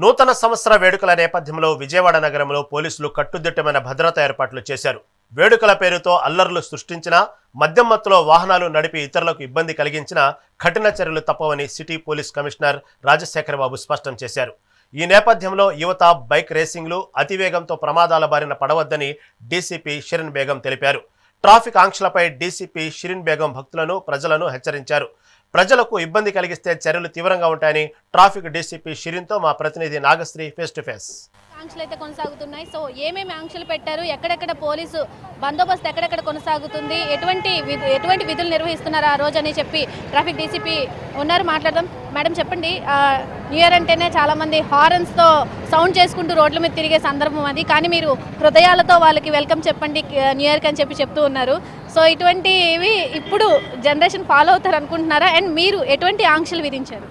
నూతన సంవత్సర వేడుకల నేపథ్యంలో విజయవాడ నగరంలో పోలీసులు కట్టుదిట్టమైన భద్రతా ఏర్పాట్లు చేశారు. వేడుకల పేరుతో అల్లర్లు సృష్టించిన మద్యం మత్తులో వాహనాలు నడిపి ఇతరులకు ఇబ్బంది కలిగించిన కఠిన చర్యలు తప్పవని city police commissioner Rajasekhar Babu స్పష్టం చేశారు. ఈ నేపథ్యంలో యువత బైక్ రేసింగ్లు అతివేగంతో ప్రమాదాల బారిన పడవద్దని డీసీపీ షిరిన్ బేగం తెలిపారు. ట్రాఫిక్ ఆంక్షలపై డీసీపీ షిరిన్ బేగం భక్తులను ప్రజలను హెచ్చరించారు. ప్రజలకు ఇబ్బంది కలిగిస్తే చర్యలు తీవ్రంగా ఉంటాయని ట్రాఫిక్ డీసీపీ షిరిన్తో మా ప్రతినిధి నాగశ్రీ ఫేస్ టు ఫేస్. ఆంక్షలు అయితే కొనసాగుతున్నాయి. సో ఏమేమి ఆంక్షలు పెట్టారు? ఎక్కడెక్కడ పోలీసు బందోబస్తు ఎక్కడెక్కడ కొనసాగుతుంది? ఎటువంటి ఎటువంటి విధులు నిర్వహిస్తున్నారు? ఆ రోజు అని చెప్పి ట్రాఫిక్ డీసీపీ ఉన్నారు. మాట్లాడదాం. మేడం చెప్పండి. న్యూ ఇయర్ అంటేనే చాలామంది హారన్స్తో సౌండ్ చేసుకుంటూ రోడ్ల మీద తిరిగే సందర్భం అది. కానీ మీరు హృదయాలతో వాళ్ళకి వెల్కమ్ చెప్పండి న్యూ ఇయర్కి అని చెప్పి చెప్తూ ఉన్నారు. సో ఇటువంటివి ఇప్పుడు జనరేషన్ ఫాలో అవుతారు అనుకుంటున్నారా? అండ్ మీరు ఎటువంటి ఆంక్షలు విధించారు?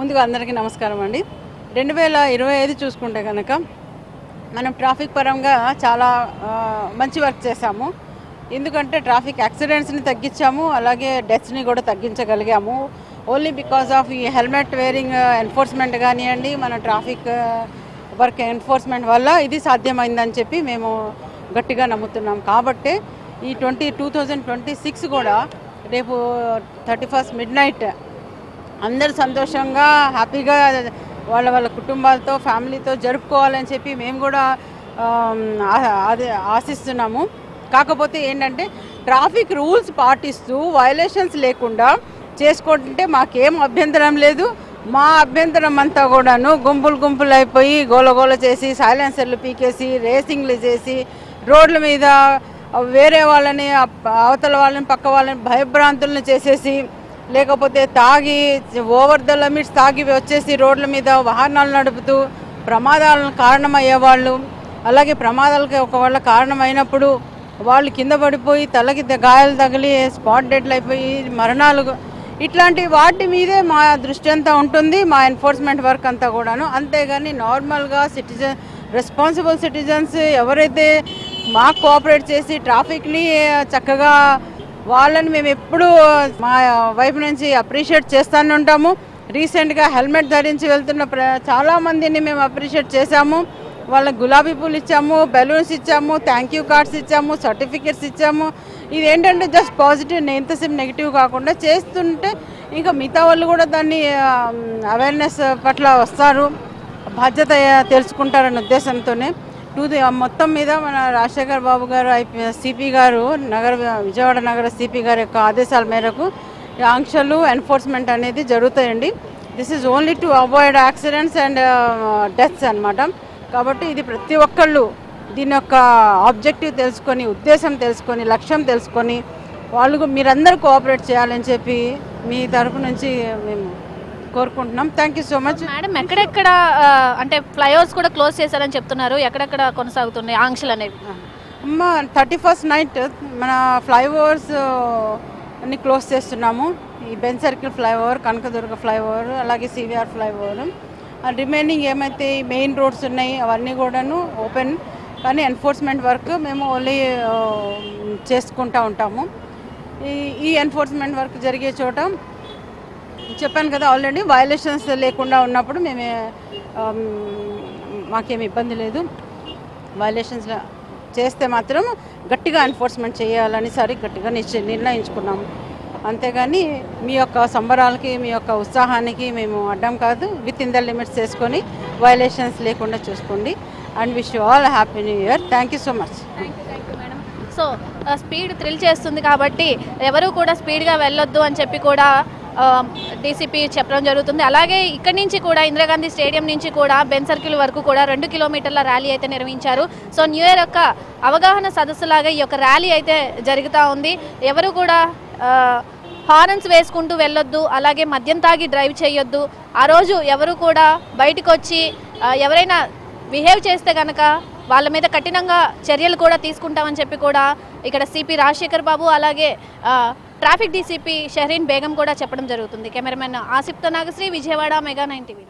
ముందుగా అందరికీ నమస్కారం అండి. రెండు వేల ఇరవై ఐదు చూసుకుంటే కనుక మనం ట్రాఫిక్ పరంగా చాలా మంచి వర్క్ చేశాము. ఎందుకంటే ట్రాఫిక్ యాక్సిడెంట్స్ని తగ్గించాము అలాగే డెత్స్ని కూడా తగ్గించగలిగాము. ఓన్లీ బికాస్ ఆఫ్ ఈ హెల్మెట్ వేరింగ్ ఎన్ఫోర్స్మెంట్ కానివ్వండి మన ట్రాఫిక్ వర్క్ ఎన్ఫోర్స్మెంట్ వల్ల ఇది సాధ్యమైందని చెప్పి మేము గట్టిగా నమ్ముతున్నాం. కాబట్టి ఈ twenty two thousand twenty six కూడా రేపు థర్టీ ఫస్ట్ మిడ్ నైట్ అందరు సంతోషంగా హ్యాపీగా వాళ్ళ వాళ్ళ కుటుంబాలతో ఫ్యామిలీతో జరుపుకోవాలని చెప్పి మేము కూడా అదే ఆశిస్తున్నాము. కాకపోతే ఏంటంటే ట్రాఫిక్ రూల్స్ పాటిస్తూ వైలేషన్స్ లేకుండా చేసుకుంటుంటే మాకేం అభ్యంతరం లేదు. మా అభ్యంతరం అంతా కూడాను గుంపులు గుంపులు అయిపోయి గోల చేసి సైలెన్సర్లు పీకేసి రేసింగ్లు చేసి రోడ్ల మీద వేరే వాళ్ళని అవతల వాళ్ళని పక్క వాళ్ళని భయభ్రాంతులను చేసేసి లేకపోతే తాగి ఓవర్ ద లిమిట్స్ తాగి వచ్చేసి రోడ్ల మీద వాహనాలు నడుపుతూ ప్రమాదాలకు కారణమయ్యేవాళ్ళు. అలాగే ప్రమాదాలకి ఒకవేళ కారణమైనప్పుడు వాళ్ళు కింద పడిపోయి తలకి గాయాలు తగిలి స్పాట్ డెడ్లు అయిపోయి మరణాలు ఇట్లాంటి వాటి మీదే మా దృష్టి అంతా ఉంటుంది మా ఎన్ఫోర్స్మెంట్ వర్క్ అంతా కూడాను. అంతేగాని నార్మల్గా సిటిజన్ రెస్పాన్సిబుల్ సిటిజన్స్ ఎవరైతే మాకు కోఆపరేట్ చేసి ట్రాఫిక్ని చక్కగా వాళ్ళని మేము ఎప్పుడూ మా వైపు నుంచి అప్రిషియేట్ చేస్తూనే ఉంటాము. రీసెంట్గా హెల్మెట్ ధరించి వెళ్తున్న ప్ర చాలా మందిని మేము అప్రిషియేట్ చేశాము. వాళ్ళకి గులాబీ పూలు ఇచ్చాము బెలూన్స్ ఇచ్చాము థ్యాంక్ యూ కార్డ్స్ ఇచ్చాము సర్టిఫికెట్స్ ఇచ్చాము. ఇది ఏంటంటే జస్ట్ పాజిటివ్ ఎంతసేపు నెగిటివ్ కాకుండా చేస్తుంటే ఇంకా మిగతా వాళ్ళు కూడా దాన్ని అవేర్నెస్ పట్ల వస్తారు. బాధ్యత తెలుసుకుంటారన్న ఉద్దేశంతోనే. టూ మొత్తం మీద మన రాజశేఖర్ బాబు గారు ఐపీ సిపి గారు నగర విజయవాడ నగర సిపి గారి యొక్క ఆదేశాల మేరకు ఆంక్షలు ఎన్ఫోర్స్మెంట్ అనేది జరుగుతాయండి. This is only to avoid accidents and deaths అన్నమాట. కాబట్టి ఇది ప్రతి ఒక్కళ్ళు దీని యొక్క ఆబ్జెక్టివ్ తెలుసుకొని ఉద్దేశం తెలుసుకొని లక్ష్యం తెలుసుకొని వాళ్ళు మీరందరూ కోఆపరేట్ చేయాలని చెప్పి మీ తరపు నుంచి మేము కోరుకుంటున్నాం. Thank you so much madam ఎక్కడెక్కడ అంటే ఫ్లైఓవర్స్ కూడా క్లోజ్ చేశారని చెప్తున్నారు. ఎక్కడెక్కడ కొనసాగుతున్నాయి ఆంక్షలు అనేవి? అమ్మ థర్టీ ఫస్ట్ నైట్ మన ఫ్లైఓవర్స్ అన్ని క్లోజ్ చేస్తున్నాము. ఈ Benz circle flyover Kanakadurga flyover అలాగే సివిఆర్ ఫ్లైఓవర్. రిమైనింగ్ ఏమైతే మెయిన్ రోడ్స్ ఉన్నాయి అవన్నీ కూడాను ఓపెన్ కానీ ఎన్ఫోర్స్మెంట్ వర్క్ మేము ఓన్లీ చేసుకుంటూ ఉంటాము. ఈ ఈ ఎన్ఫోర్స్మెంట్ వర్క్ జరిగే చోట చెప్పాను కదా ఆల్రెడీ వయలేషన్స్ లేకుండా ఉన్నప్పుడు మేమే మాకేమి ఇబ్బంది లేదు. వయలేషన్స్ చేస్తే మాత్రం గట్టిగా ఎన్ఫోర్స్మెంట్ చేయాలని సరి గట్టిగా నిర్ణయించుకున్నాము. అంతేగాని మీ యొక్క సంబరాలకి మీ యొక్క ఉత్సాహానికి మేము అడ్డం కాదు విత్ ఇన్ ద లిమిట్స్ చేసుకొని వయలేషన్స్ లేకుండా చూసుకోండి. And wish you all happy new year thank you so much madam so speed thrill చేస్తుంది కాబట్టి ఎవరు కూడా స్పీడ్గా వెళ్ళొద్దు అని చెప్పి కూడా డీసీపీ చెప్పడం జరుగుతుంది. అలాగే ఇక్కడి నుంచి కూడా ఇందిరాగాంధీ స్టేడియం నుంచి కూడా బెన్ సర్కిల్ వరకు కూడా రెండు కిలోమీటర్ల ర్యాలీ అయితే నిర్వహించారు. సో న్యూ ఇయర్ యొక్క అవగాహన సదస్సులాగా ఈ యొక్క ర్యాలీ అయితే జరుగుతూ ఉంది. ఎవరు కూడా హార్న్స్ వేసుకుంటూ వెళ్ళొద్దు అలాగే మద్యం తాగి డ్రైవ్ చేయొద్దు. ఆ రోజు ఎవరు కూడా బయటకు వచ్చి ఎవరైనా బిహేవ్ చేస్తే కనుక వాళ్ళ మీద కఠినంగా చర్యలు కూడా తీసుకుంటామని చెప్పి కూడా ఇక్కడ సిపి రాజశేఖర్ బాబు అలాగే ట్రాఫిక్ డీసీపీ షహరీన్ బేగం కూడా చెప్పడం జరుగుతుంది. Cameraman ఆసిఫ్తో Nagasri Vijayawada mega nine TV